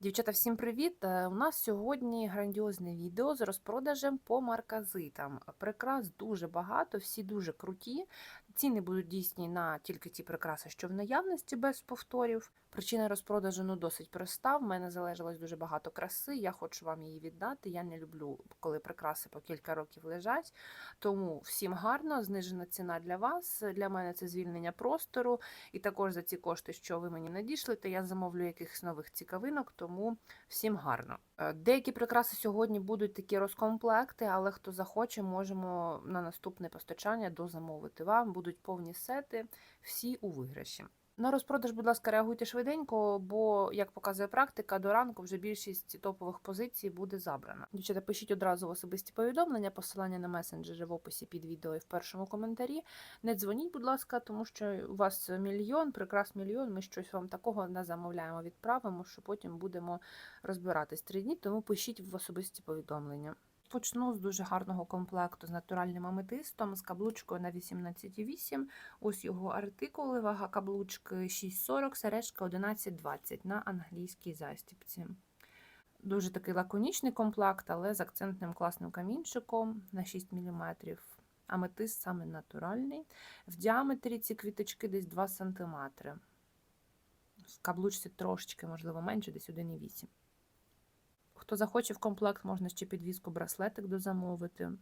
Дівчата, всім привіт! Е, У нас сьогодні грандіозне відео з розпродажем по марказитам. Прикрас дуже багато, всі дуже круті. Ціни будуть дійсні на тільки ті прикраси, що в наявності без повторів. Причина розпродажу ну, досить проста. В мене залежалось дуже багато краси. Я хочу вам її віддати. Я не люблю, коли прикраси по кілька років лежать. Тому всім гарно, знижена ціна для вас. Для мене це звільнення простору. І також за ці кошти, що ви мені надішлете, я замовлю якихось нових цікавинок, тому всім гарно. Е, Деякі прикраси сьогодні будуть такі розкомплекти, але хто захоче, можемо на наступне постачання дозамовити вам. Будуть повні сети, всі у виграші. На розпродаж, будь ласка, реагуйте швиденько, бо, як показує практика, до ранку вже більшість топових позицій буде забрана. Дівчата, пишіть одразу в особисті повідомлення, посилання на месенджери в описі під відео і в першому коментарі. Не дзвоніть, будь ласка, тому що у вас мільйон, прикрас мільйон. Ми щось вам такого не замовляємо, відправимо, що потім будемо розбиратись три дні, тому пишіть в особисті повідомлення. Почну з дуже гарного комплекту з натуральним аметистом, з каблучкою на 18,8. Ось його артикули, вага каблучки 6,40, сережка 11,20 на англійській застіпці. Дуже такий лаконічний комплект, але з акцентним класним камінчиком на 6 мм. Аметист саме натуральний. В діаметрі ці квіточки десь 2 см. В каблучці трошечки, можливо, менше, десь 1,8 Хто захоче в комплект, можна ще підвіску браслетик дозамовити.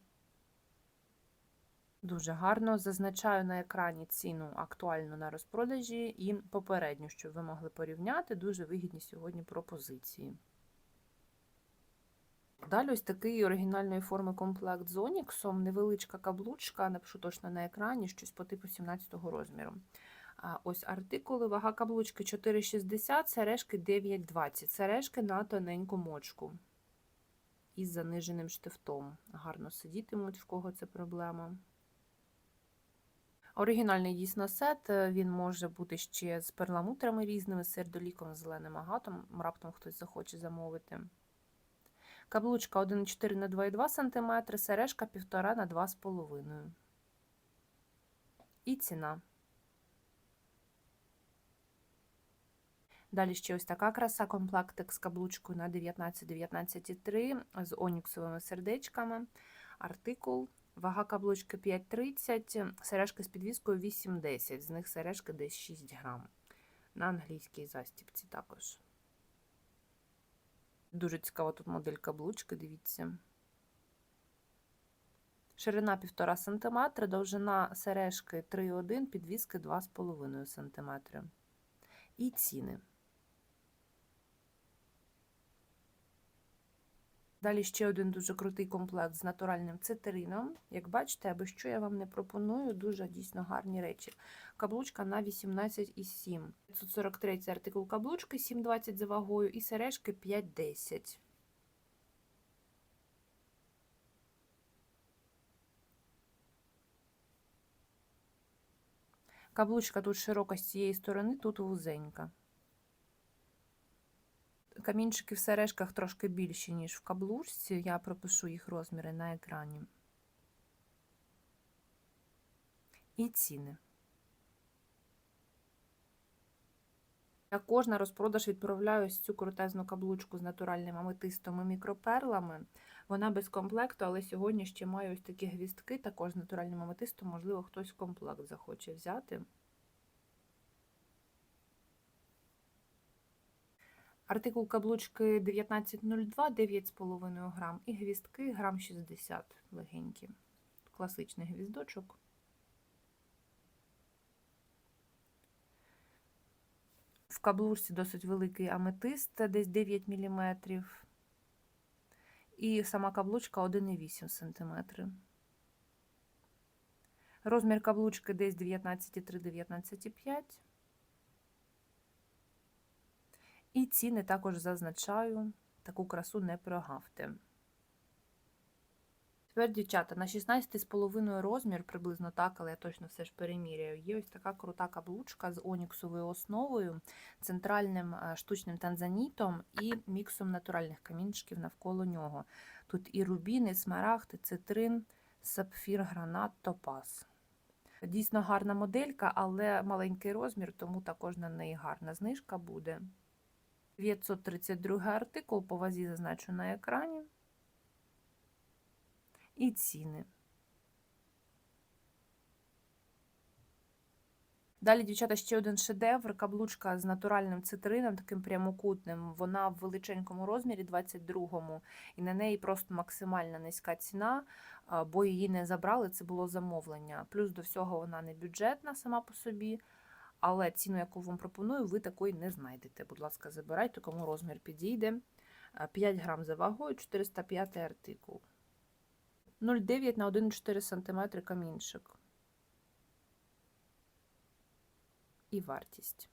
Дуже гарно. Зазначаю на екрані ціну актуальну на розпродажі і попередню, щоб ви могли порівняти. Дуже вигідні сьогодні пропозиції. Далі ось такий оригінальної форми комплект з Оніксом, невеличка каблучка, напишу точно на екрані, щось по типу 17 розміру. Ось артикули, вага каблучки 4,60, сережки 9,20. Сережки на тоненьку мочку. Із заниженим штифтом. Гарно сидітимуть, в кого це проблема. Оригінальний дійсно сет, він може бути ще з перламутрами різними, сердоліком, зеленим агатом, раптом хтось захоче замовити. Каблучка 1,4 на 2,2 см, сережка 1,5 на 2,5 І ціна. Далі ще ось така краса, комплектик з каблучкою на 19-19,3 з оніксовими сердечками. Артикул. Вага каблучки 5,30, сережки з підвіскою 8,10, з них сережки десь 6 грам. На англійській застіпці також. Дуже цікава тут модель каблучки, дивіться. Ширина 1,5 см, довжина сережки 3,1, підвіски 2,5 см. І ціни. Далі ще один дуже крутий комплект з натуральним цитрином. Як бачите, аби що я вам не пропоную, дуже дійсно гарні речі. Каблучка на 18,7. 543 артикул каблучки, 7,20 за вагою, і сережки 5,10. Каблучка тут широка з цієї сторони, тут вузенька. Камінчики в сережках трошки більші, ніж в каблучці. Я пропишу їх розміри на екрані. І ціни. Також на розпродаж відправляю ось цю крутезну каблучку з натуральним аметистом і мікроперлами. Вона без комплекту, але сьогодні ще маю ось такі гвістки, також з натуральним аметистом, можливо, хтось комплект захоче взяти. Артикул каблучки 1902, 9,5 грам, і гвістки грам 60 легенькі. Класичний гвіздочок. В каблучці досить великий аметист, десь 9 мм. І сама каблучка 1,8 см. Розмір каблучки десь 19,3-19,5 І ціни також зазначаю, таку красу не прогавте. Тепер, дівчата, на 16,5 розмір, приблизно так, але я точно все ж переміряю. Є ось така крута каблучка з оніксовою основою, центральним е, штучним танзанітом і міксом натуральних камінчиків навколо нього. Тут і рубін, і смарагд, і цитрин, сапфір, гранат, топаз. Дійсно гарна моделька, але маленький розмір, тому також на неї гарна знижка буде. 932 артикул по вазі зазначу на екрані. І ціни. Далі, дівчата, ще один шедевр. Каблучка з натуральним цитрином, таким прямокутним. Вона в величенькому розмірі, 22-му, і на неї просто максимальна низька ціна, бо її не забрали, це було замовлення. Плюс до всього вона не бюджетна сама по собі, але ціну, яку вам пропоную, ви такої не знайдете. Будь ласка, забирайте, кому розмір підійде. 5 грам за вагою, 405 артикул. 0,9 на 1,4 см камінчик. і вартість.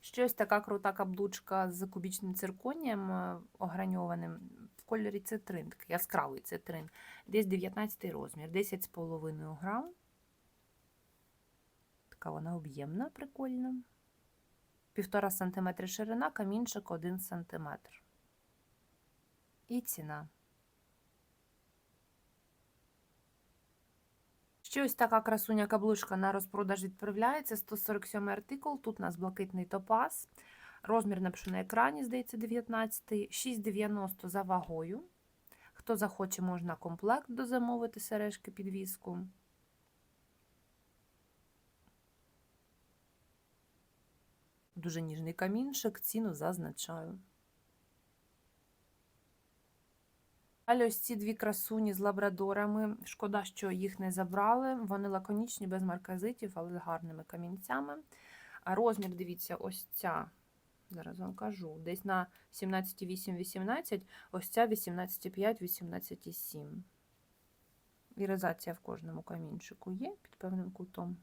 Щось така крута каблучка з кубічним цирконієм е, ограньованим в кольорі цитрин, яскравий цитрин. Десь 19 розмір, 10,5 грам. Така вона об'ємна, прикольна. Півтора см ширина, камінчик 1 см. І ціна. Ще ось така красуня каблучка на розпродаж відправляється. 147 артикул. Тут у нас блакитний топаз. Розмір напишу на екрані, здається, 19 6,90 за вагою. Хто захоче, можна комплект дозамовити сережки підвіску. Дуже ніжний камінчик, ціну зазначаю. Далі ось ці дві красуні з лабрадорами. Шкода, що їх не забрали. Вони лаконічні, без марказитів, але з гарними камінцями. А розмір, дивіться, ось ця. Зараз вам кажу, десь на 17,8-18, ось ця 18,5-18,7. Іризація в кожному камінчику є під певним кутом.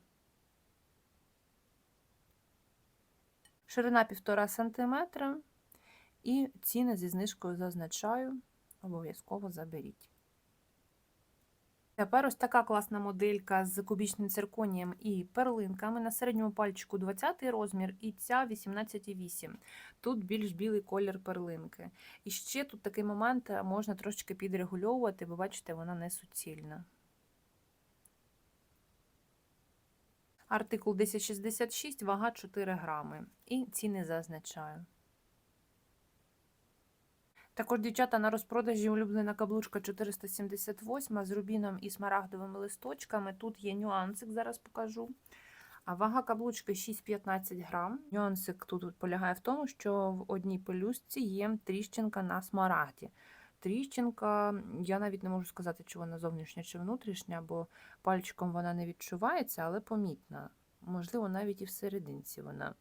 Ширина 1,5 см. І ціни зі знижкою зазначаю обов'язково заберіть. Тепер ось така класна моделька з кубічним цирконієм і перлинками. На середньому пальчику 20 розмір, і ця 18,8. Тут більш білий колір перлинки. І ще тут такий момент можна трошечки підрегульовувати, бо бачите, вона не суцільна. Артикул 1066, вага 4 грами. І ціни зазначаю. Також, дівчата, на розпродажі улюблена каблучка 478 з рубіном і смарагдовими листочками. Тут є нюансик, зараз покажу. А вага каблучки 6-15 грам. Нюансик тут полягає в тому, що в одній пелюстці є тріщинка на смарагді. Тріщинка, я навіть не можу сказати, чи вона зовнішня чи внутрішня, бо пальчиком вона не відчувається, але помітна. Можливо, навіть і всерединці вона.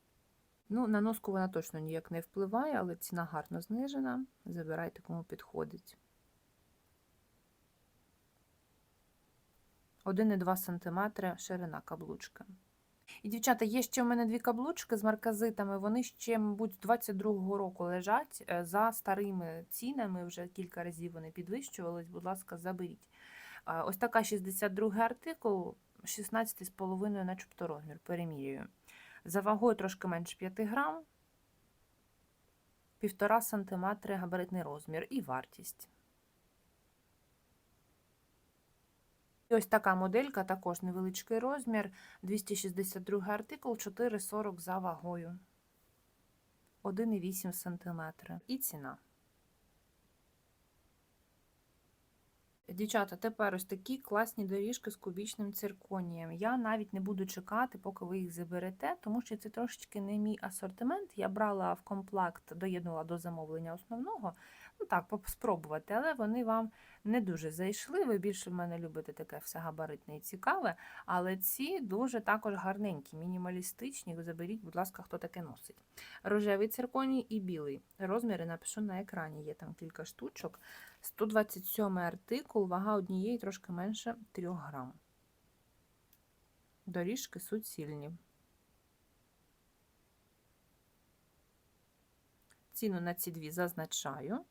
Ну, На носку вона точно ніяк не впливає, але ціна гарно знижена. Забирайте, кому підходить. 1,2 см ширина каблучка. І, дівчата, є ще в мене дві каблучки з марказитами. Вони ще, мабуть, з 22-го року лежать е, за старими цінами. Вже кілька разів вони підвищувались. Будь ласка, заберіть. Ось така 62 артикул, 16,5 начебто розмір. Перемірюю. За вагою трошки менше 5 грам, 1,5 см габаритний розмір і вартість. І ось така моделька, також невеличкий розмір, 262 артикул, 4,40 за вагою, 1,8 см. І ціна. Дівчата, тепер ось такі класні доріжки з кубічним цирконієм. Я навіть не буду чекати, поки ви їх заберете, тому що це трошечки не мій асортимент. Я брала в комплект, доєднувала до замовлення основного. Ну так, спробувати, але вони вам не дуже зайшли. Ви більше в мене любите таке все габаритне і цікаве. Але ці дуже також гарненькі, мінімалістичні. Заберіть, будь ласка, хто таке носить. Рожевий цирконій і білий. Розміри напишу на екрані, є там кілька штучок. 127 артикул, вага однієї трошки менше 3 грам. Доріжки суцільні. Ціну на ці дві зазначаю.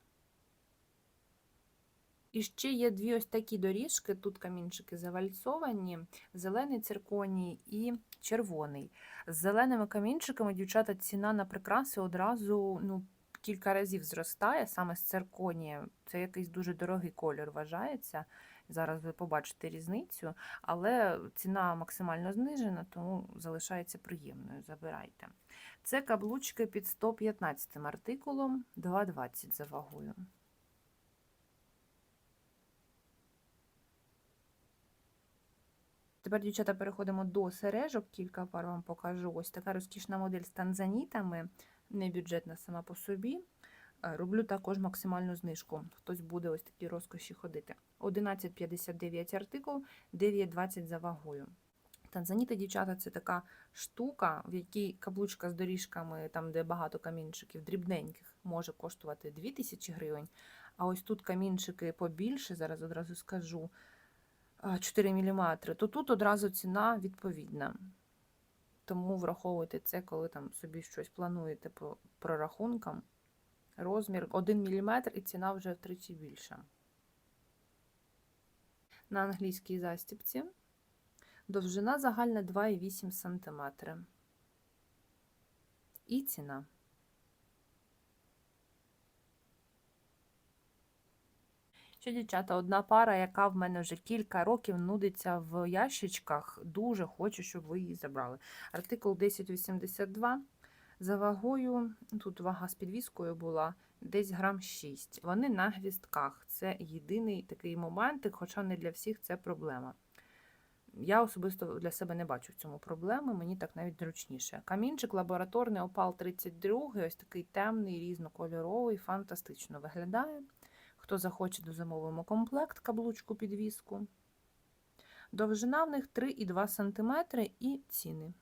І ще є дві ось такі доріжки, тут камінчики завальцовані, зелений цирконій і червоний. З зеленими камінчиками, дівчата, ціна на прикраси одразу ну, кілька разів зростає, саме з цирконієм. Це якийсь дуже дорогий колір вважається. Зараз ви побачите різницю, але ціна максимально знижена, тому залишається приємною. Забирайте. Це каблучки під 115 артикулом 2,20 за вагою. Тепер, дівчата, переходимо до сережок. Кілька пар вам покажу. Ось така розкішна модель з танзанітами, не бюджетна сама по собі. Е, Роблю також максимальну знижку. Хтось буде ось такі розкоші ходити. 11,59 артикул, 9,20 за вагою. Танзаніти, дівчата, це така штука, в якій каблучка з доріжками, там, де багато камінчиків, дрібненьких, може коштувати 2000 гривень. А ось тут камінчики побільше, зараз одразу скажу, 4 мм, то тут одразу ціна відповідна. Тому враховуйте це, коли там собі щось плануєте по прорахункам. Розмір 1 мм і ціна вже втричі більша. На англійській застіпці довжина загальна 2,8 см. І ціна. Ще, дівчата, одна пара, яка в мене вже кілька років нудиться в ящичках. Дуже хочу, щоб ви її забрали. Артикул 1082. За вагою, тут вага з підвіскою була десь грам 6. Вони на гвістках. Це єдиний такий момент, хоча не для всіх це проблема. Я особисто для себе не бачу в цьому проблеми, мені так навіть зручніше. Камінчик лабораторний опал 32, ось такий темний, різнокольоровий, фантастично виглядає. Хто захоче, дозамовимо комплект, каблучку підвіску. Довжина в них 3,2 см і ціни.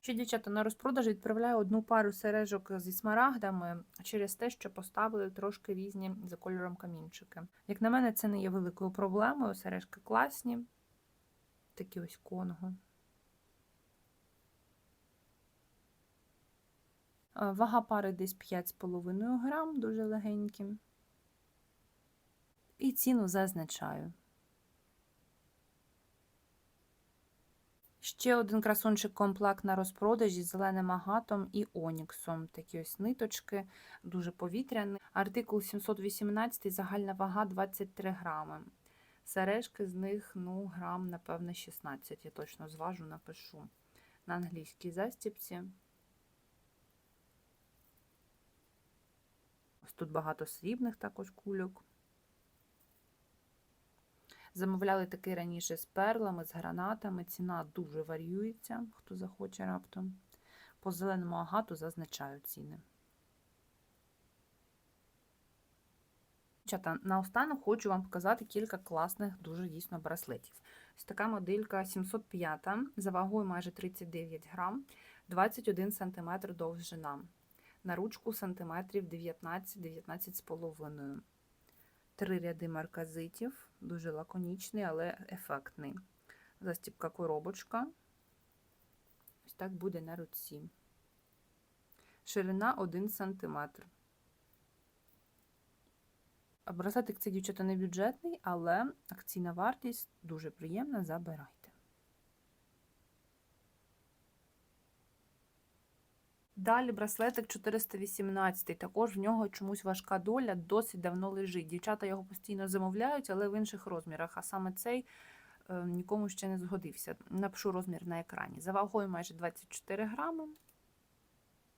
Ще дівчата на розпродаж відправляю одну пару сережок зі смарагдами через те, що поставили трошки різні за кольором камінчики. Як на мене, це не є великою проблемою. Сережки класні, такі ось конго. Вага пари десь 5,5 грам, дуже легенькі. І ціну зазначаю. Ще один красунчик комплект на розпродажі з зеленим агатом і оніксом. Такі ось ниточки, дуже повітряні. Артикул 718, загальна вага 23 грами. Сережки з них, ну, грам, напевно, 16. Я точно зважу, напишу. На англійській застіпці. Тут багато срібних також кульок. Замовляли такий раніше з перлами, з гранатами. Ціна дуже варіюється, хто захоче раптом. По зеленому агату зазначаю ціни. Чата, наостанок хочу вам показати кілька класних, дуже дійсно браслетів. Ось така моделька 705 за вагою майже 39 грам, 21 см довжина. На ручку сантиметрів 19-19,5 Три ряди марказитів, дуже лаконічний, але ефектний. Застіпка коробочка. Ось так буде на руці. Ширина 1 см. Браслетик це, дівчата, не бюджетний, але акційна вартість дуже приємна, забирайте. Далі браслетик 418, також в нього чомусь важка доля, досить давно лежить. Дівчата його постійно замовляють, але в інших розмірах. А саме цей е, нікому ще не згодився. Напишу розмір на екрані. За вагою майже 24 грами.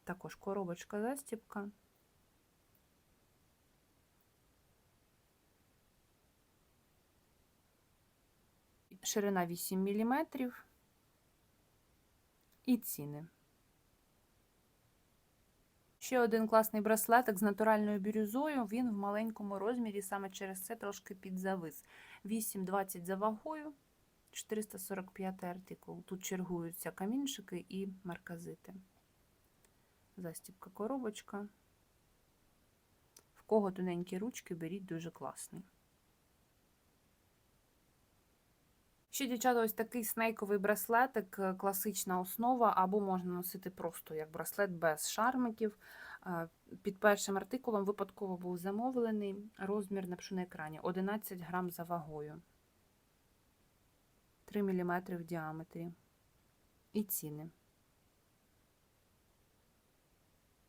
Також коробочка застіпка. Ширина 8 мм. І ціни. Ще один класний браслетик з натуральною бірюзою. Він в маленькому розмірі, саме через це трошки підзавис. 8,20 за вагою, 445 артикул. Тут чергуються камінчики і марказити. Застіпка коробочка. В кого тоненькі ручки, беріть дуже класний. Ще, дівчата, ось такий снейковий браслетик, е, класична основа, або можна носити просто як браслет без шармиків. Е, під першим артикулом випадково був замовлений. Розмір напишу на екрані 11 грам за вагою, 3 мм в діаметрі. І ціни.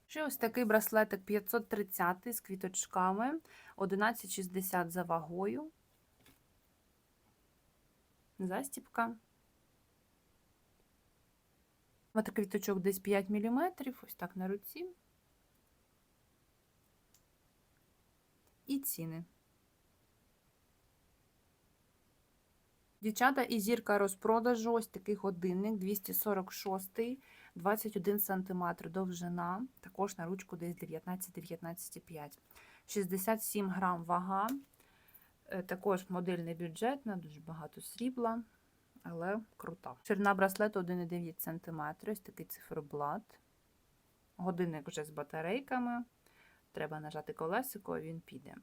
Ще ось такий браслетик 530 з квіточками, 11,60 за вагою. Застіпка. Ось квіточок десь 5 мм, ось так на руці. І ціни. Дівчата і зірка розпродажу, ось такий годинник 246, 21 см довжина, також на ручку десь 19-19,5. 67 грам вага, також модельний бюджетна, дуже багато срібла, але крута. Ширина браслету 1,9 см, ось такий циферблат. Годинник вже з батарейками. Треба нажати колесико, і він піде.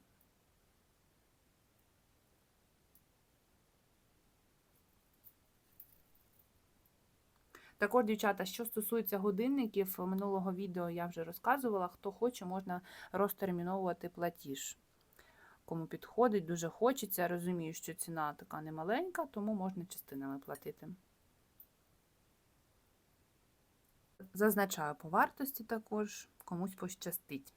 Також, дівчата, що стосується годинників, минулого відео я вже розказувала, хто хоче, можна розтерміновувати платіж. Кому підходить, дуже хочеться. Розумію, що ціна така немаленька, тому можна частинами платити. Зазначаю по вартості також, комусь пощастить.